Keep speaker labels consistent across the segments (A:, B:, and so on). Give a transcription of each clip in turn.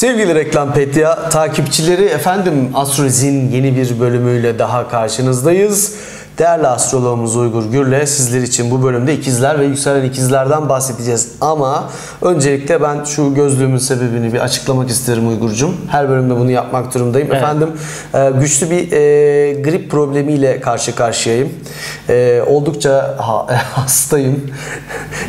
A: Sevgili Reklam Petya takipçileri efendim Astroliz'in yeni bir bölümüyle daha karşınızdayız. Değerli astrologumuz Uygur Gür'le sizler için bu bölümde ikizler ve yükselen ikizlerden bahsedeceğiz. Ama öncelikle ben şu gözlüğümün sebebini bir açıklamak isterim Uygur'cum. Her bölümde bunu yapmak durumundayım.
B: Evet.
A: Efendim e, güçlü bir e, grip problemiyle karşı karşıyayım. E, oldukça ha- hastayım.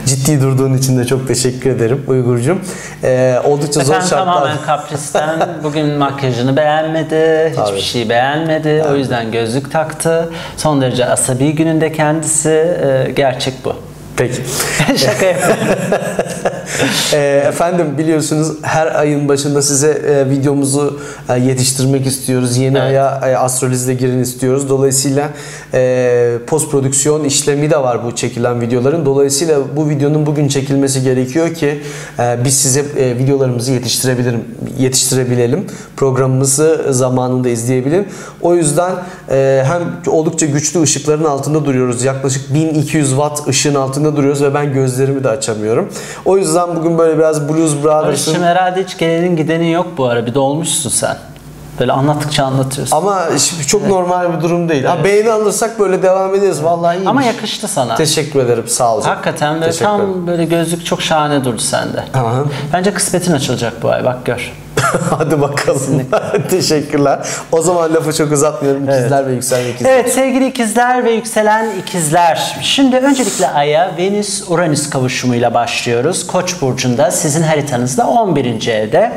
A: Ciddi durduğun için de çok teşekkür ederim Uygur'cum. E, oldukça zor
B: Efendim
A: şartlar.
B: tamamen kapristen bugün makyajını beğenmedi,
A: Tabii.
B: hiçbir şey beğenmedi. O yüzden gözlük taktı. Son derece asabi gününde kendisi. Ee, gerçek bu.
A: Peki.
B: Şaka yapıyorum.
A: E, efendim biliyorsunuz her ayın başında size e, videomuzu e, yetiştirmek istiyoruz. Yeni
B: Evet.
A: aya e, girin istiyoruz. Dolayısıyla e, post prodüksiyon işlemi de var bu çekilen videoların. Dolayısıyla bu videonun bugün çekilmesi gerekiyor ki e, biz size e, videolarımızı yetiştirebilirim yetiştirebilelim. Programımızı zamanında izleyebilelim. O yüzden e, hem oldukça güçlü ışıkların altında duruyoruz. Yaklaşık 1200 watt ışığın altında duruyoruz ve ben gözlerimi de açamıyorum. O yüzden bugün böyle biraz Blues Brothers'ın
B: Barış'cığım herhalde hiç gelenin gideni yok bu ara. Bir dolmuşsun sen. Böyle anlattıkça anlatıyorsun.
A: ama şimdi çok normal bir durum değil. Ha beğeni alırsak böyle devam ederiz. Vallahi iyi.
B: Ama yakıştı sana.
A: Teşekkür ederim. Sağ olun.
B: Hakikaten böyle
A: Teşekkür ederim.
B: tam böyle gözlük çok şahane durdu sende.
A: Aha.
B: Bence kısmetin açılacak bu ay bak gör.
A: Hadi bakalım. Teşekkürler. O zaman lafı çok uzatmıyorum. İkizler ve yükselen ikizler.
B: Evet sevgili ikizler ve yükselen ikizler. Şimdi öncelikle Ay'a Venüs-Uranüs kavuşumuyla başlıyoruz. Koç burcunda sizin haritanızda 11. evde.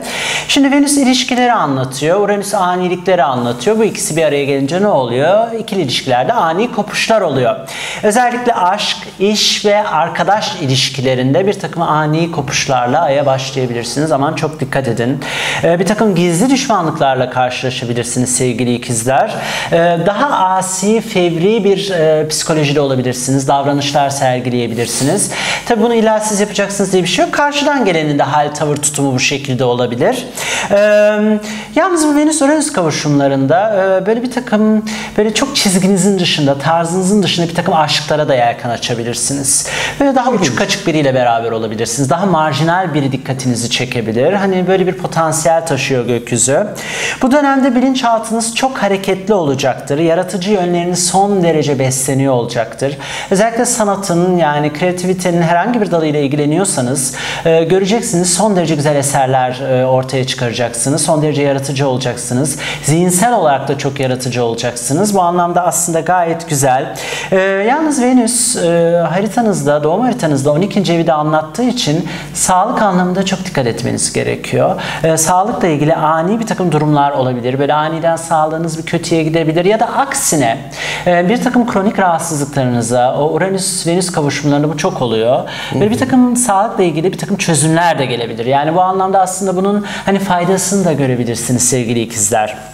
B: Şimdi Venüs ilişkileri anlatıyor. Uranüs anilikleri anlatıyor. Bu ikisi bir araya gelince ne oluyor? İkili ilişkilerde ani kopuşlar oluyor. Özellikle aşk, iş ve arkadaş ilişkilerinde bir takım ani kopuşlarla Ay'a başlayabilirsiniz. Aman çok dikkat edin. Ee, Bir takım gizli düşmanlıklarla karşılaşabilirsiniz sevgili ikizler. Ee, Daha asi, fevri bir e, psikolojide olabilirsiniz. Davranışlar sergileyebilirsiniz. Tabi bunu illa siz yapacaksınız diye bir şey yok. Karşıdan gelenin de hal, tavır, tutumu bu şekilde olabilir. Ee, Yalnız bu Venüs-Uranüs kavuşumlarında e, böyle bir takım böyle çok çizginizin dışında, tarzınızın dışında bir takım aşklara da yelken açabilirsiniz. Böyle daha uçuk kaçık biriyle beraber olabilirsiniz. Daha marjinal biri dikkatinizi çekebilir. Hani böyle bir potansiyel taşıyor gökyüzü. Bu dönemde bilinçaltınız çok hareketli olacaktır. Yaratıcı yönleriniz son derece besleniyor olacaktır. Özellikle sanatın yani kreativitenin herhangi bir dalıyla ilgileniyorsanız e, göreceksiniz son derece güzel eserler e, ortaya çıkaracaksınız. Son derece yaratıcı olacaksınız. Zihinsel olarak da çok yaratıcı olacaksınız. Bu anlamda aslında gayet güzel. E, yalnız Venüs haritanızda, doğum haritanızda 12. evi de anlattığı için sağlık anlamında çok dikkat etmeniz gerekiyor. E, sağlıkla ilgili ani bir takım durumlar olabilir. Böyle aniden sağlığınız bir kötüye gidebilir ya da aksine e, bir takım kronik rahatsızlıklarınıza, o Uranüs-Venüs kavuşumlarında bu çok oluyor. Böyle bir takım sağlıkla ilgili bir takım çözümler de gelebilir. Yani bu anlamda aslında bunun hani faydasını da görebilirsiniz sevgili ikizler.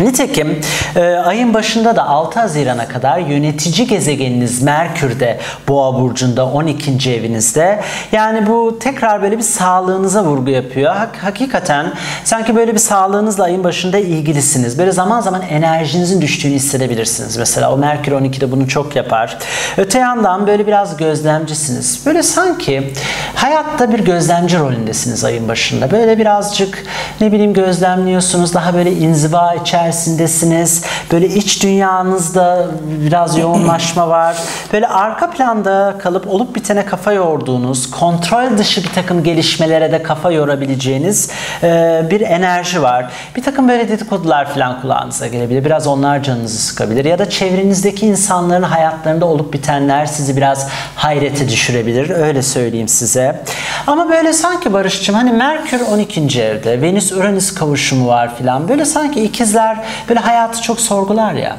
B: Nitekim e, ayın başında da 6 Haziran'a kadar yönetici gezegeniniz Merkür'de Boğa burcunda 12. evinizde. Yani bu tekrar böyle bir sağlığınıza vurgu yapıyor. Hak- hakikaten sanki böyle bir sağlığınızla ayın başında ilgilisiniz. Böyle zaman zaman enerjinizin düştüğünü hissedebilirsiniz. Mesela o Merkür 12'de bunu çok yapar. Öte yandan böyle biraz gözlemcisiniz. Böyle sanki hayatta bir gözlemci rolündesiniz ayın başında. Böyle birazcık ne bileyim gözlemliyorsunuz. Daha böyle inziva içerisindesiniz. Böyle iç dünyanızda biraz yoğunlaşma var. Böyle arka planda kalıp olup bitene kafa yorduğunuz, kontrol dışı bir takım gelişmelere de kafa yorabileceğiniz e, bir enerji var. Bir takım böyle dedikodular falan kulağınıza gelebilir. Biraz onlar canınızı sıkabilir. Ya da çevrenizdeki insanların hayatlarında olup bitenler sizi biraz hayrete düşürebilir. Öyle söyleyeyim size. Ama böyle sanki Barış'cığım hani Merkür 12. evde, Venüs-Uranüs kavuşumu var filan. Böyle sanki ikizler böyle hayatı çok sorgular ya.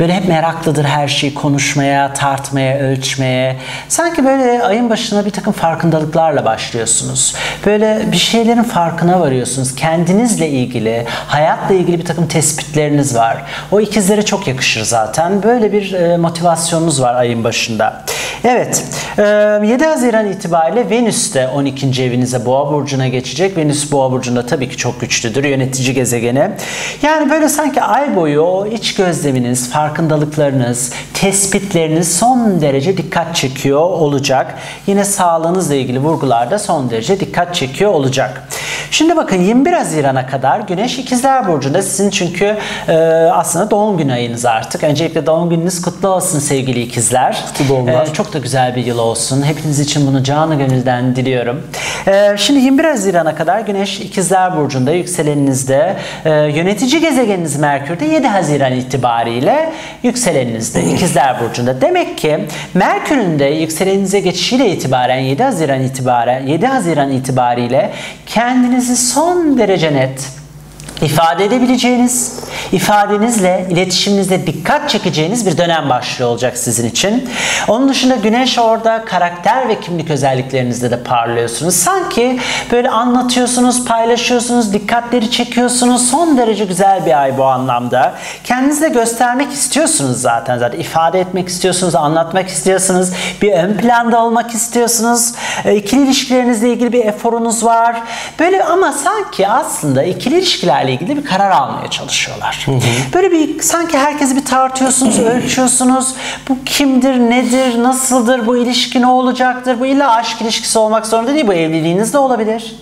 B: Böyle hep meraklıdır her şeyi konuşmaya, tartmaya, ölçmeye. Sanki böyle ayın başına bir takım farkındalıklarla başlıyorsunuz. Böyle bir şeylerin farkına varıyorsunuz. Kendinizle ilgili, hayatla ilgili bir takım tespitleriniz var. O ikizlere çok yakışır zaten. Böyle bir e, motivasyonunuz var ayın başında. Evet, e, 7 Haziran itibariyle Venüs de 12. evinize Boğa burcuna geçecek. Venüs Boğa burcunda tabii ki çok güçlüdür, yönetici gezegeni. Yani böyle sanki ay boyu o iç gözleminiz, farkındalıklarınız, tespitleriniz son derece dikkat çekiyor olacak. Yine sağlığınızla ilgili vurgularda son derece dikkat çekiyor olacak. Şimdi bakın 21 Haziran'a kadar Güneş İkizler Burcu'nda sizin çünkü e, aslında doğum günü ayınız artık. Öncelikle doğum gününüz kutlu olsun sevgili ikizler.
A: Kutlu doğumlar.
B: E, çok da güzel bir yıl olsun. Hepiniz için bunu canı gönülden diliyorum. E, şimdi 21 Haziran'a kadar Güneş İkizler Burcu'nda yükseleninizde e, yönetici gezegeniniz Merkür'de 7 Haziran itibariyle yükseleninizde İkizler Burcu'nda. Demek ki Merkür'ün de yükselenize geçişiyle itibaren 7 Haziran itibaren 7 Haziran itibariyle kendinizi son derece net ifade edebileceğiniz, ifadenizle, iletişiminizle dikkat çekeceğiniz bir dönem başlıyor olacak sizin için. Onun dışında güneş orada karakter ve kimlik özelliklerinizde de parlıyorsunuz. Sanki böyle anlatıyorsunuz, paylaşıyorsunuz, dikkatleri çekiyorsunuz. Son derece güzel bir ay bu anlamda. Kendinizi de göstermek istiyorsunuz zaten. Zaten ifade etmek istiyorsunuz, anlatmak istiyorsunuz. Bir ön planda olmak istiyorsunuz. E, İkili ilişkilerinizle ilgili bir eforunuz var. Böyle ama sanki aslında ikili ilişkilerle ilgili bir karar almaya çalışıyorlar. Böyle bir sanki herkesi bir tartıyorsunuz, ölçüyorsunuz. Bu kimdir, nedir, nasıldır, bu ilişki ne olacaktır? Bu illa aşk ilişkisi olmak zorunda değil. Bu evliliğiniz de olabilir.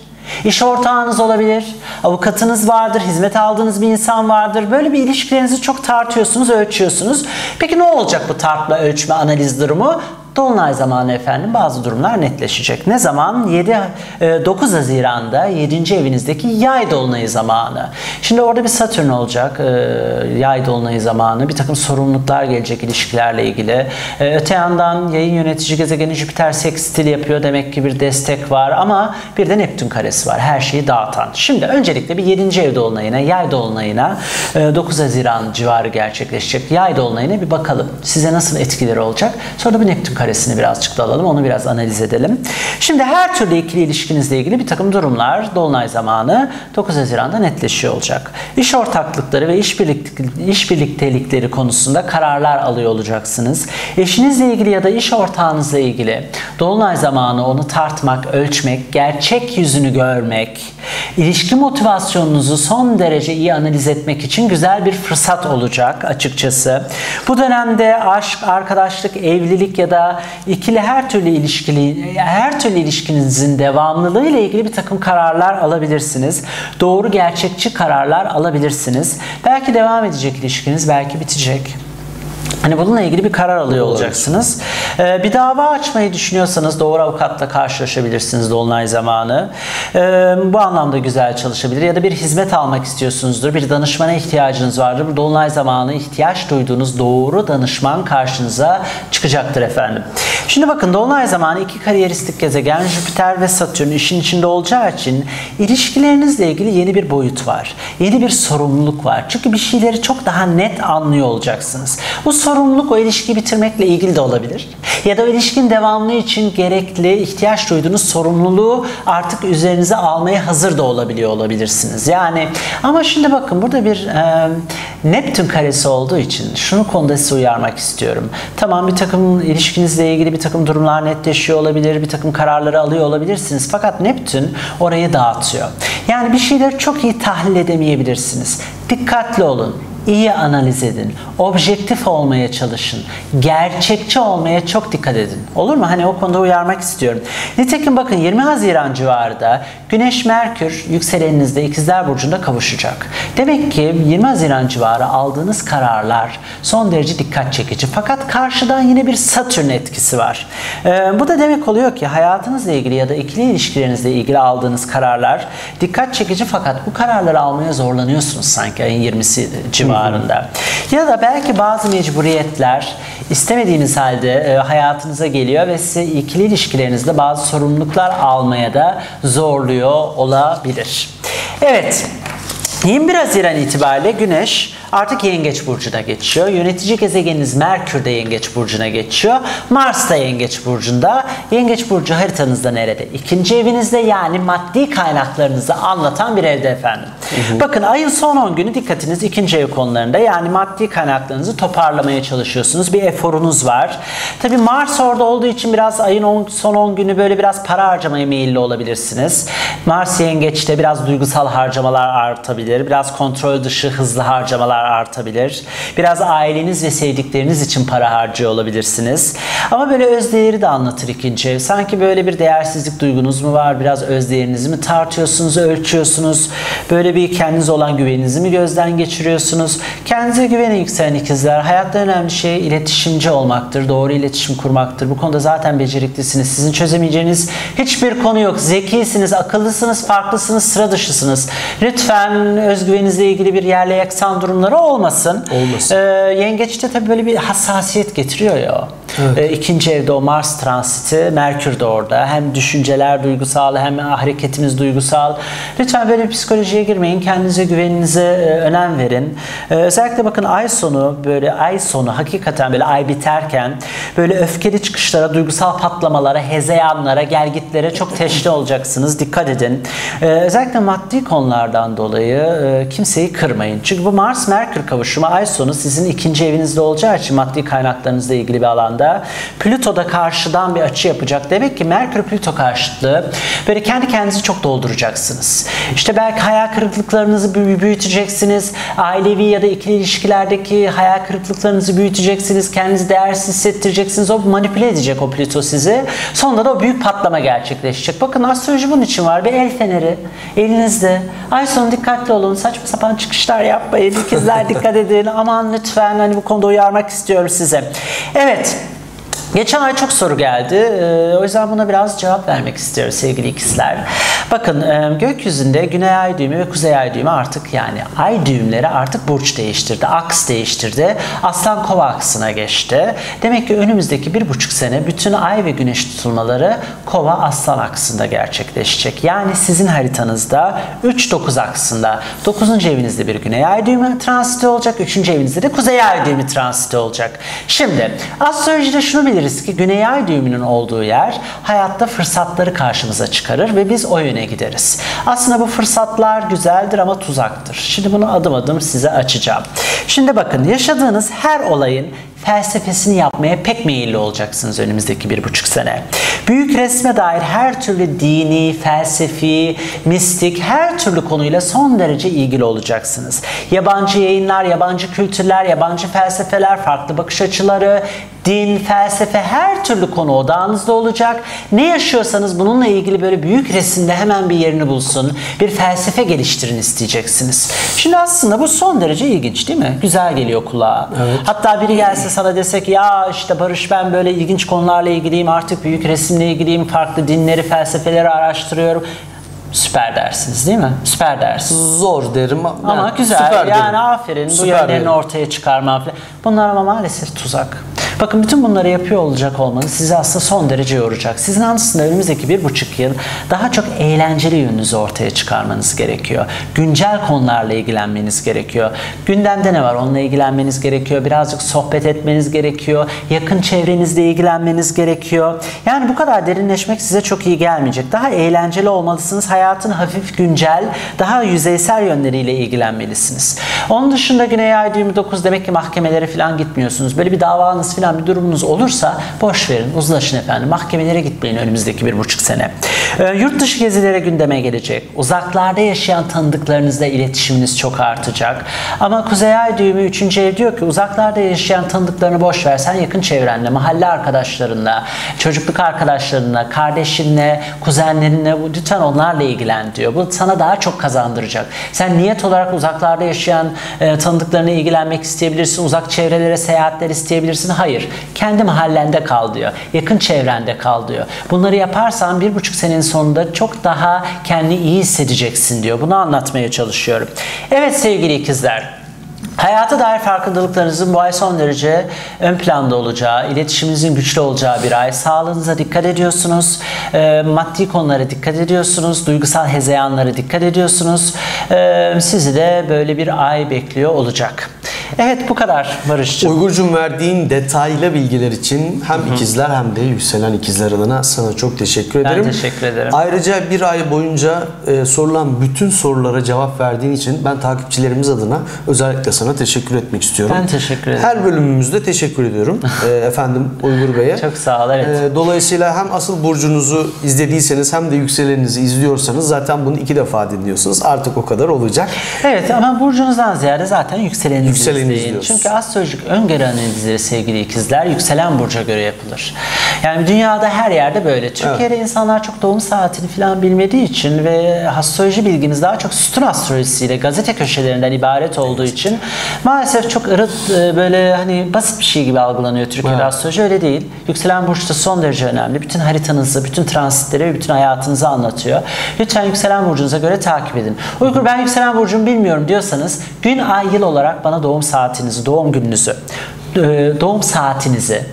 B: İş ortağınız olabilir, avukatınız vardır, hizmet aldığınız bir insan vardır. Böyle bir ilişkilerinizi çok tartıyorsunuz, ölçüyorsunuz. Peki ne olacak bu tartma, ölçme, analiz durumu? Dolunay zamanı efendim bazı durumlar netleşecek. Ne zaman? 7 9 e, Haziran'da 7. evinizdeki yay dolunayı zamanı. Şimdi orada bir Satürn olacak. E, yay dolunayı zamanı. Bir takım sorumluluklar gelecek ilişkilerle ilgili. E, öte yandan yayın yönetici gezegeni Jüpiter sekstil yapıyor. Demek ki bir destek var ama bir de Neptün karesi var. Her şeyi dağıtan. Şimdi öncelikle bir 7. ev dolunayına, yay dolunayına 9 Haziran civarı gerçekleşecek. Yay dolunayına bir bakalım. Size nasıl etkileri olacak? Sonra da bir Neptün karesi karesini birazcık da alalım. Onu biraz analiz edelim. Şimdi her türlü ikili ilişkinizle ilgili bir takım durumlar Dolunay zamanı 9 Haziran'da netleşiyor olacak. İş ortaklıkları ve iş, birlik, iş birliktelikleri konusunda kararlar alıyor olacaksınız. Eşinizle ilgili ya da iş ortağınızla ilgili Dolunay zamanı onu tartmak, ölçmek, gerçek yüzünü görmek, ilişki motivasyonunuzu son derece iyi analiz etmek için güzel bir fırsat olacak açıkçası. Bu dönemde aşk, arkadaşlık, evlilik ya da ikili her türlü ilişkili her türlü ilişkinizin devamlılığı ile ilgili bir takım kararlar alabilirsiniz. Doğru gerçekçi kararlar alabilirsiniz. Belki devam edecek ilişkiniz, belki bitecek. Hani bununla ilgili bir karar alıyor olacaksınız. Ee, bir dava açmayı düşünüyorsanız doğru avukatla karşılaşabilirsiniz dolunay zamanı. Ee, bu anlamda güzel çalışabilir. Ya da bir hizmet almak istiyorsunuzdur. Bir danışmana ihtiyacınız vardır. Bu dolunay zamanı ihtiyaç duyduğunuz doğru danışman karşınıza çıkacaktır efendim. Şimdi bakın dolunay zamanı iki kariyeristik gezegen Jüpiter ve Satürn işin içinde olacağı için ilişkilerinizle ilgili yeni bir boyut var. Yeni bir sorumluluk var. Çünkü bir şeyleri çok daha net anlıyor olacaksınız. Bu sorumluluk o ilişkiyi bitirmekle ilgili de olabilir. Ya da o ilişkin devamlı için gerekli, ihtiyaç duyduğunuz sorumluluğu artık üzerinize almaya hazır da olabiliyor olabilirsiniz. Yani ama şimdi bakın burada bir e, Neptün karesi olduğu için şunu konuda size uyarmak istiyorum. Tamam bir takım ilişkinizle ilgili bir takım durumlar netleşiyor olabilir, bir takım kararları alıyor olabilirsiniz. Fakat Neptün orayı dağıtıyor. Yani bir şeyleri çok iyi tahlil edemeyebilirsiniz. Dikkatli olun iyi analiz edin. Objektif olmaya çalışın. Gerçekçi olmaya çok dikkat edin. Olur mu? Hani o konuda uyarmak istiyorum. Nitekim bakın 20 Haziran civarında Güneş Merkür yükseleninizde İkizler Burcu'nda kavuşacak. Demek ki 20 Haziran civarı aldığınız kararlar son derece dikkat çekici. Fakat karşıdan yine bir Satürn etkisi var. Ee, bu da demek oluyor ki hayatınızla ilgili ya da ikili ilişkilerinizle ilgili aldığınız kararlar dikkat çekici fakat bu kararları almaya zorlanıyorsunuz sanki ayın 20'si civarı civarında. Ya da belki bazı mecburiyetler istemediğiniz halde e, hayatınıza geliyor ve size ikili ilişkilerinizde bazı sorumluluklar almaya da zorluyor olabilir. Evet. 21 Haziran itibariyle Güneş artık Yengeç Burcu'na geçiyor. Yönetici gezegeniniz Merkür de Yengeç Burcu'na geçiyor. Mars da Yengeç Burcu'nda. Yengeç Burcu haritanızda nerede? İkinci evinizde yani maddi kaynaklarınızı anlatan bir evde efendim. Hı hı. Bakın ayın son 10 günü dikkatiniz ikinci ev konularında yani maddi kaynaklarınızı toparlamaya çalışıyorsunuz. Bir eforunuz var. Tabi Mars orada olduğu için biraz ayın on, son 10 günü böyle biraz para harcamaya meyilli olabilirsiniz. Mars Yengeç'te biraz duygusal harcamalar artabilir. Biraz kontrol dışı hızlı harcamalar faturalar artabilir. Biraz aileniz ve sevdikleriniz için para harcıyor olabilirsiniz. Ama böyle özdeğeri de anlatır ikinci ev. Sanki böyle bir değersizlik duygunuz mu var? Biraz özdeğerinizi mi tartıyorsunuz, ölçüyorsunuz? Böyle bir kendinize olan güveninizi mi gözden geçiriyorsunuz? Kendinize güvenin yükselen ikizler. Hayatta önemli şey iletişimci olmaktır. Doğru iletişim kurmaktır. Bu konuda zaten beceriklisiniz. Sizin çözemeyeceğiniz hiçbir konu yok. Zekisiniz, akıllısınız, farklısınız, sıra dışısınız. Lütfen özgüveninizle ilgili bir yerle yaksan durumları olmasın.
A: Olmasın.
B: Ee, yengeçte tabii böyle bir hassasiyet getiriyor ya.
A: Evet.
B: İkinci evde o Mars transiti, Merkür de orada. Hem düşünceler duygusal hem hareketimiz duygusal. Lütfen böyle psikolojiye girmeyin. Kendinize güveninize e, önem verin. Ee, özellikle bakın ay sonu böyle ay sonu hakikaten böyle ay biterken böyle öfkeli çıkışlara, duygusal patlamalara, hezeyanlara, gelgitlere çok teşne olacaksınız. Dikkat edin. Ee, özellikle maddi konulardan dolayı e, kimseyi kırmayın. Çünkü bu Mars Merkür kavuşumu ay sonu sizin ikinci evinizde olacağı için maddi kaynaklarınızla ilgili bir alanda Plüto da karşıdan bir açı yapacak. Demek ki Merkür Plüto karşıtlığı böyle kendi kendinizi çok dolduracaksınız. İşte belki hayal kırıklıklarınızı büyü- büyüteceksiniz. Ailevi ya da ikili ilişkilerdeki hayal kırıklıklarınızı büyüteceksiniz. Kendinizi değersiz hissettireceksiniz. O manipüle edecek o Plüto sizi. Sonunda da o büyük patlama gerçekleşecek. Bakın astroloji bunun için var. Bir el feneri elinizde. Ay sonu dikkatli olun. Saçma sapan çıkışlar yapmayın. İkizler dikkat edin. Aman lütfen hani bu konuda uyarmak istiyorum size. Evet. Geçen ay çok soru geldi. Ee, o yüzden buna biraz cevap vermek istiyoruz sevgili ikizler. Bakın e, gökyüzünde güney ay düğümü ve kuzey ay düğümü artık yani ay düğümleri artık burç değiştirdi. Aks değiştirdi. Aslan kova aksına geçti. Demek ki önümüzdeki bir buçuk sene bütün ay ve güneş tutulmaları kova aslan aksında gerçekleşecek. Yani sizin haritanızda 3-9 aksında 9. evinizde bir güney ay düğümü transiti olacak. 3. evinizde de kuzey ay düğümü transiti olacak. Şimdi astrolojide şunu biliriz ki güney ay düğümünün olduğu yer hayatta fırsatları karşımıza çıkarır ve biz o yöne gideriz. Aslında bu fırsatlar güzeldir ama tuzaktır. Şimdi bunu adım adım size açacağım. Şimdi bakın yaşadığınız her olayın felsefesini yapmaya pek meyilli olacaksınız önümüzdeki bir buçuk sene. Büyük resme dair her türlü dini, felsefi, mistik her türlü konuyla son derece ilgili olacaksınız. Yabancı yayınlar, yabancı kültürler, yabancı felsefeler, farklı bakış açıları, din, felsefe her türlü konu odağınızda olacak. Ne yaşıyorsanız bununla ilgili böyle büyük resimde hemen bir yerini bulsun. Bir felsefe geliştirin isteyeceksiniz. Şimdi aslında bu son derece ilginç değil mi? Güzel geliyor kulağa. Hatta biri gelse sana desek ya işte Barış ben böyle ilginç konularla ilgiliyim artık büyük resimle ilgiliyim farklı dinleri felsefeleri araştırıyorum. Süper dersiniz değil mi? Süper ders.
A: Zor derim
B: Ama
A: yani
B: güzel
A: süper
B: yani
A: derim.
B: aferin bu
A: Süper
B: yönlerini
A: derim.
B: ortaya çıkarma falan. Bunlar ama maalesef tuzak. Bakın bütün bunları yapıyor olacak olmanız sizi aslında son derece yoracak. Sizin aslında önümüzdeki bir buçuk yıl daha çok eğlenceli yönünüzü ortaya çıkarmanız gerekiyor. Güncel konularla ilgilenmeniz gerekiyor. Gündemde ne var onunla ilgilenmeniz gerekiyor. Birazcık sohbet etmeniz gerekiyor. Yakın çevrenizle ilgilenmeniz gerekiyor. Yani bu kadar derinleşmek size çok iyi gelmeyecek. Daha eğlenceli olmalısınız. Hayatın hafif güncel, daha yüzeysel yönleriyle ilgilenmelisiniz. Onun dışında Güney Ay düğümü 9 demek ki mahkemelere falan gitmiyorsunuz. Böyle bir davanız falan bir durumunuz olursa boş verin, uzlaşın efendim. Mahkemelere gitmeyin önümüzdeki bir buçuk sene. Ee, yurt dışı gezilere gündeme gelecek. Uzaklarda yaşayan tanıdıklarınızla iletişiminiz çok artacak. Ama Kuzey Ay düğümü 3. ev diyor ki uzaklarda yaşayan tanıdıklarını boş ver. Sen yakın çevrenle, mahalle arkadaşlarınla, çocukluk arkadaşlarınla, kardeşinle, kuzenlerinle lütfen onlarla ilgilen diyor. Bu sana daha çok kazandıracak. Sen niyet olarak uzaklarda yaşayan e, tanıdıklarına ilgilenmek isteyebilirsin. Uzak çevrelere seyahatler isteyebilirsin. Hayır. Kendi mahallende kal diyor. Yakın çevrende kal diyor. Bunları yaparsan bir buçuk senenin sonunda çok daha kendini iyi hissedeceksin diyor. Bunu anlatmaya çalışıyorum. Evet sevgili ikizler. Hayata dair farkındalıklarınızın bu ay son derece ön planda olacağı, iletişiminizin güçlü olacağı bir ay. Sağlığınıza dikkat ediyorsunuz, e, maddi konulara dikkat ediyorsunuz, duygusal hezeyanlara dikkat ediyorsunuz. E, sizi de böyle bir ay bekliyor olacak. Evet bu kadar Barış'cığım.
A: Uygur'cum verdiğin detaylı bilgiler için hem ikizler hem de yükselen ikizler adına sana çok teşekkür
B: Ben
A: ederim.
B: teşekkür ederim.
A: Ayrıca bir ay boyunca e, sorulan bütün sorulara cevap verdiğin için ben takipçilerimiz adına özellikle sana teşekkür etmek istiyorum.
B: Ben teşekkür ederim.
A: Her bölümümüzde teşekkür ediyorum e, efendim Uygur Bey'e.
B: Çok sağ ol, evet.
A: E, dolayısıyla hem asıl burcunuzu izlediyseniz hem de yükseleninizi izliyorsanız zaten bunu iki defa dinliyorsunuz. Artık o kadar olacak.
B: Evet ama burcunuzdan ziyade zaten yükseleninizi
A: Yükseleni
B: izleyin.
A: izliyoruz.
B: Çünkü astrolojik öngörü analizleri sevgili ikizler yükselen burca göre yapılır. Yani dünyada her yerde böyle. Türkiye'de insanlar çok doğum saatini falan bilmediği için ve astroloji bilginiz daha çok sütun astrolojisiyle gazete köşelerinden ibaret olduğu için maalesef çok ırıt e, böyle hani basit bir şey gibi algılanıyor Türkiye'de
A: Evet.
B: astroloji öyle değil. Yükselen burç da son derece önemli. Bütün haritanızı, bütün transitleri ve bütün hayatınızı anlatıyor. Lütfen yükselen burcunuza göre takip edin. Uygur ben yükselen burcumu bilmiyorum diyorsanız gün, ay, yıl olarak bana doğum saatinizi, doğum gününüzü, e, doğum saatinizi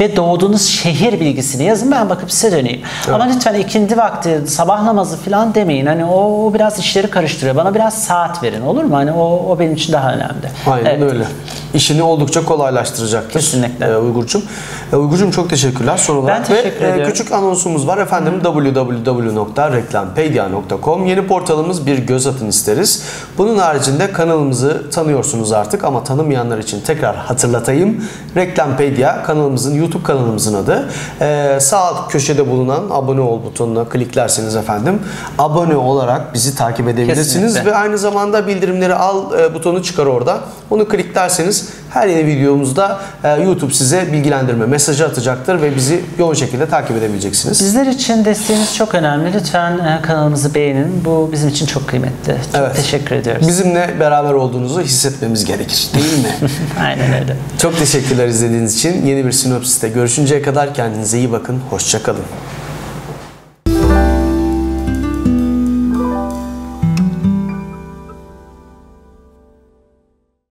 B: ve doğduğunuz şehir bilgisini yazın ben bakıp size döneyim. Ama lütfen ikindi vakti sabah namazı falan demeyin. Hani o, o biraz işleri karıştırıyor. Bana biraz saat verin olur mu? Hani o, o benim için daha önemli.
A: Aynen
B: Evet.
A: öyle. İşini oldukça kolaylaştıracaktır.
B: Kesinlikle.
A: Ee, Uygur'cum. Ee, Uygur'cum çok teşekkürler son olarak.
B: teşekkür
A: Ve e,
B: ediyorum.
A: küçük anonsumuz var efendim www.reklampedia.com Yeni portalımız bir göz atın isteriz. Bunun haricinde kanalımızı tanıyorsunuz artık ama tanımayanlar için tekrar hatırlatayım. Reklampedia kanalımızın YouTube kanalımızın adı. Ee, sağ alt köşede bulunan abone ol butonuna kliklerseniz efendim abone olarak bizi takip edebilirsiniz
B: Kesinlikle.
A: ve aynı zamanda bildirimleri al e, butonu çıkar orada. Onu kliklerseniz her yeni videomuzda e, YouTube size bilgilendirme mesajı atacaktır ve bizi yoğun şekilde takip edebileceksiniz.
B: Bizler için desteğiniz çok önemli. Lütfen e, kanalımızı beğenin. Bu bizim için çok kıymetli. Çok
A: Evet.
B: teşekkür ediyoruz.
A: Bizimle beraber olduğunuzu hissetmemiz gerekir değil mi?
B: Aynen öyle.
A: Çok teşekkürler izlediğiniz için. Yeni bir sinopsiste görüşünceye kadar kendinize iyi bakın. Hoşçakalın.